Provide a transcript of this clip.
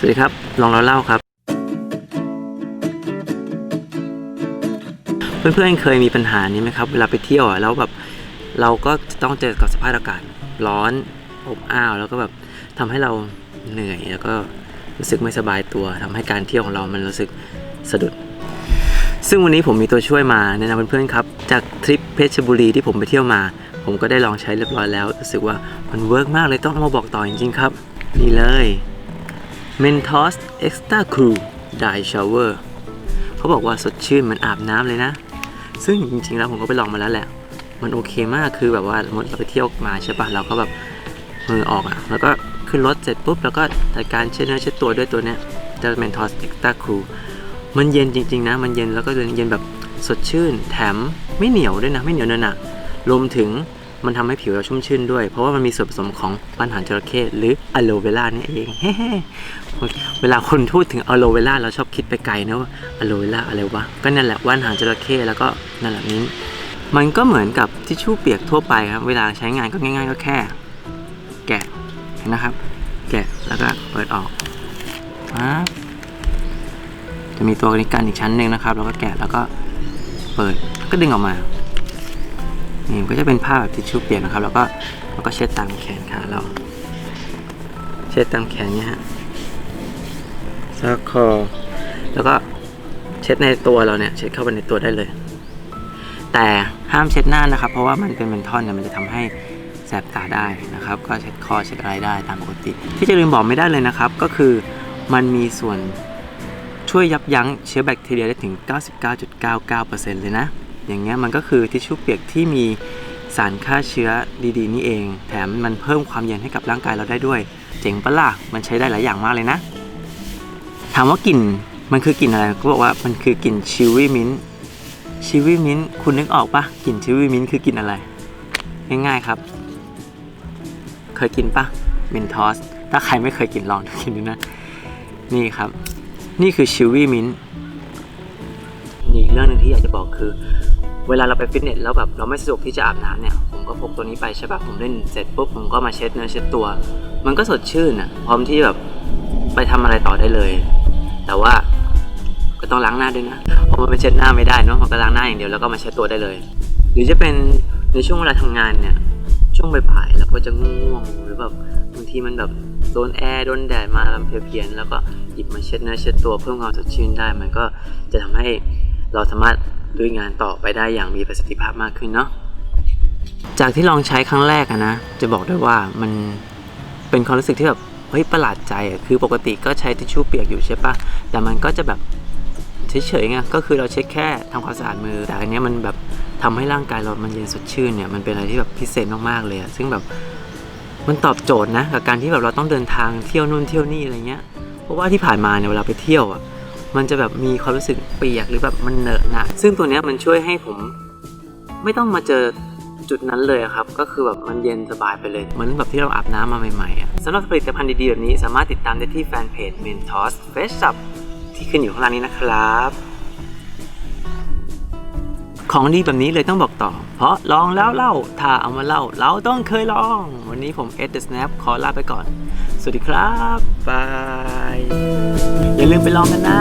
สวัสดีครับ ลองเราเล่าครับ เพื่อนๆเคยมีปัญหานี้ไหมครับ เวลาไปเที่ยวอะแล้วแบบเราก็จะต้องเจอกับสภาพอากาศร้อนอบอ้าวแล้วก็แบบทำให้เราเหนื่อยแล้วก็รู้สึกไม่สบายตัวทำให้การเที่ยวของเรามันรู้สึกสะดุด ซึ่งวันนี้ผมมีตัวช่วยมาแนะนำเพื่อนๆครับ จากทริปเพชรบุรีที่ผมไปเที่ยวมา ผมก็ได้ลองใช้เรียบร้อยแล้วรู้สึกว่ามันเวิร์กมากเลยต้องเอามาบอกต่อจริงๆครับนี่เลย Mentos Extra Cool Dry Shower เขาบอกว่าสดชื่นเหมือนอาบน้ำเลยนะ ซึ่งจริงๆแล้วผมก็ไปลองมาแล้วแหละ มันโอเคมากคือแบบว่าสมมติเราไปเที่ยวมาใช่ปะเราก็แบบมือออกอะ่ะ แล้วก็ขึ้นรถเสร็จปุ๊บ แล้วก็จัดการเช็ดเนื้อเช็ดตัวด้วยตัวเนี้ยจะ Mentos Extra Cool มันเย็นจริงๆนะ มันเย็นแล้วก็เย็นแบบสดชื่น แถมไม่เหนียวด้วยนะ ไม่เหนียวเนอะหนะรวมถึง มันทำให้ผิวเราชุ่มชื่นด้วย เพราะว่ามันมีส่วนผสมของปันหางจระเข้หรืออะโลเวล่านี่เองเวลาคนพูดถึงอะโลเวล่าเราชอบคิดไปไกลนะว่าอะโลเวล่าอะไรวะก็นั่นแหละว่านหางจระเข้แล้วก็นั่นแหละนี้มันก็เหมือนกับทิชชู่เปียกทั่วไปครับ เวลาใช้งานก็ง่าย ๆ ก็แค่ แกะเห็นนะครับ แกะแล้วก็เปิดออกจะมีตัวนี้กันอีกชั้นหนึ่งนะครับ แล้วก็แกะแล้วก็เปิดก็ดึงออกมา นี่ก็จะเป็นผ้าแบบทิชชู่เปียกนะครับ แล้วก็แล้วก็เช็ดตามแขนขาเรา เช็ดตามแขนเนี่ยฮะซักคอ แล้วก็เช็ดในตัวเราเนี่ย เช็ดเข้าไปในตัวได้เลย แต่ห้ามเช็ดหน้านะครับ เพราะว่ามันเป็นเมนทอนเนี่ยมันจะทำให้แสบตาได้นะครับ ก็เช็ดคอเช็ดอะไรได้ตามปกติ ที่จะลืมบอกไม่ได้เลยนะครับ ก็คือมันมีส่วนช่วยยับยั้งเชื้อแบคทีเรียได้ถึง 99.99%เลยนะ อย่างเงี้ยมันก็คือทิชชู่เปียกที่มีสารฆ่าเชื้อดีๆ นี่เอง แถมมันเพิ่มความเย็นให้กับร่างกายเราได้ด้วย เจ๋งปะล่ะมันใช้ได้หลายอย่างมากเลยนะ ถามว่ากลิ่นมันคือกลิ่นอะไรก็บอกว่ามันคือกลิ่นชิวี่มิ้นชิวี่มิ้นคุณนึกออกปะกลิ่นชิวี่มิ้นคือกลิ่นอะไร ง่ายๆครับ เคยกินปะเมนทอสถ้าใครไม่เคยกินลองกินดูนะ นี่ครับ นี่คือชิววี่มิ้นอีกเรื่องหนึ่งที่อยากจะบอกคือ เวลาเราไปฟิตเนสแล้วแบบเราไม่สะดวกที่จะอาบน้ำเนี่ยผมก็พกตัวนี้ไปใช่ปะผมเล่นเสร็จปุ๊บผมก็มาเช็ดเนื้อเช็ดตัว มันก็สดชื่นอะพร้อมที่แบบไปทำอะไรต่อได้เลย แต่ว่าก็ต้องล้างหน้าด้วยนะเพราะมันไปเช็ดหน้าไม่ได้เนอะมันก็ล้างหน้าอย่างเดียวแล้วก็มาเช็ดตัวได้เลย หรือจะเป็นในช่วงเวลาทำงานเนี่ยช่วงบ่ายๆแล้วก็จะง่วงหรือแบบบางทีมันแบบโดนแอร์โดนแดดมาแล้วเพลียๆแล้วก็หยิบมาเช็ดเนื้อเช็ดตัวเพิ่มความสดชื่นได้ มันก็จะทำให้ เราสามารถลุยงานต่อไปได้อย่างมีประสิทธิภาพมากขึ้นเนาะจากที่ลองใช้ครั้งแรกอะนะ จะบอกได้ว่ามันเป็นความรู้สึกที่แบบเฮ้ยประหลาดใจอะคือปกติก็ใช้ทิชชู่เปียกอยู่ใช่ปะแต่มันก็จะแบบเฉยๆไงก็คือเราเช็ดแค่ทำความสะอาดมือ แต่อันเนี้ยมันแบบทำให้ร่างกายเรามันเย็นสดชื่นเนี่ยมันเป็นอะไรที่แบบพิเศษมากๆเลยอะซึ่งแบบมันตอบโจทย์นะกับการที่แบบเราต้องเดินทางเที่ยวนู่นเที่ยวนี่อะไรเงี้ยเพราะว่าที่ผ่านมาเนี่ยเวลาไปเที่ยวอะ มันจะแบบมีความรู้สึกเปียกหรือแบบมันเหนอะหนะซึ่งตัวเนี้ยมันช่วยให้ผมไม่ต้องมาเจอจุดนั้นเลยครับ ก็คือแบบมันเย็นสบายไปเลย เหมือนแบบที่เราอาบน้ำมาใหม่ๆอะสำหรับผลิตภัณฑ์ดีๆแบบนี้สามารถติดตามได้ที่แฟนเพจ Mentos Fresh Up ที่ขึ้นอยู่ข้างล่างนี้นะครับ ของดีแบบนี้เลยต้องบอกต่อ เพราะลองแล้วเล่า ถ้าเอามาเล่า เราต้องเคยลอง วันนี้ผมเอ็ดเดอะสแนปขอลาไปก่อน สวัสดีครับ บาย อย่าลืมไปลองกันนะ